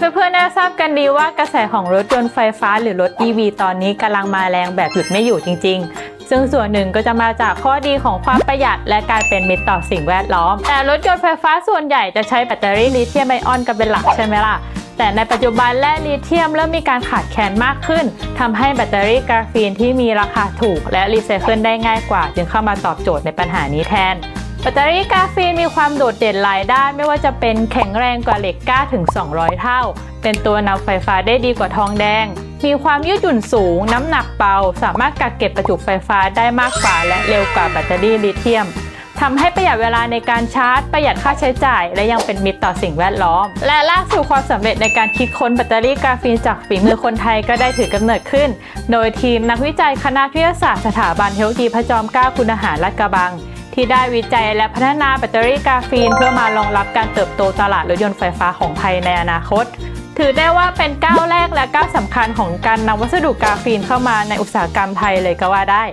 เพื่อนๆน่าทราบกันดีว่ากระแสของรถยนต์ไฟฟ้าหรือรถ EV ตอนนี้กำลังมาแรงแบบหยุดไม่อยู่จริง ๆ ซึ่งส่วนหนึ่งก็จะมาจากข้อดีของความประหยัดและการเป็นมิตรต่อสิ่งแวดล้อม แต่รถยนต์ไฟฟ้าส่วนใหญ่จะใช้แบตเตอรี่ลิเธียมไอออนกันเป็นหลักใช่ไหมล่ะแต่ในปัจจุบันแร่ลิเธียมเริ่มมีการขาดแคลนมากขึ้นทำให้แบตเตอรี่กราฟีนที่มีราคาถูกและรีไซเคิลได้ง่ายกว่า จึงเข้ามาตอบโจทย์ในปัญหานี้แทน แบตเตอรี่กราฟีนมีความโดดเด่นหลายด้าน ไม่ว่าจะเป็นแข็งแรงกว่าเหล็กกล้าถึง 200 เท่า เป็นตัวนำไฟฟ้าได้ดีกว่าทองแดง มีความยืดหยุ่นสูง น้ำหนักเบาสามารถกักเก็บประจุไฟฟ้าได้มากกว่า และเร็วกว่าแบตเตอรี่ลิเธียมทำให้ประหยัดเวลาในการชาร์จ ประหยัดค่าใช้จ่าย และยังเป็นมิตรต่อสิ่งแวดล้อม และล่าสุดความสำเร็จในการคิดค้นแบตเตอรี่กราฟีนจากฝีมือคนไทยก็ได้ถือกำเนิดขึ้น โดยทีมนักวิจัยคณะวิทยาศาสตร์สถาบันเทคโนโลยีพระจอมเกล้าคุณอาหารลาดกระบัง ที่ได้วิจัยและพัฒนาแบตเตอรี่กาฟีน เพื่อมารองรับการเติบโตตลาดรถยนต์ไฟฟ้าของไทยในอนาคต ถือได้ว่าเป็นก้าวแรกและก้าวสำคัญของการนำวัสดุกาฟีนเข้ามาในอุตสาหกรรมไทยเลยก็ว่าได้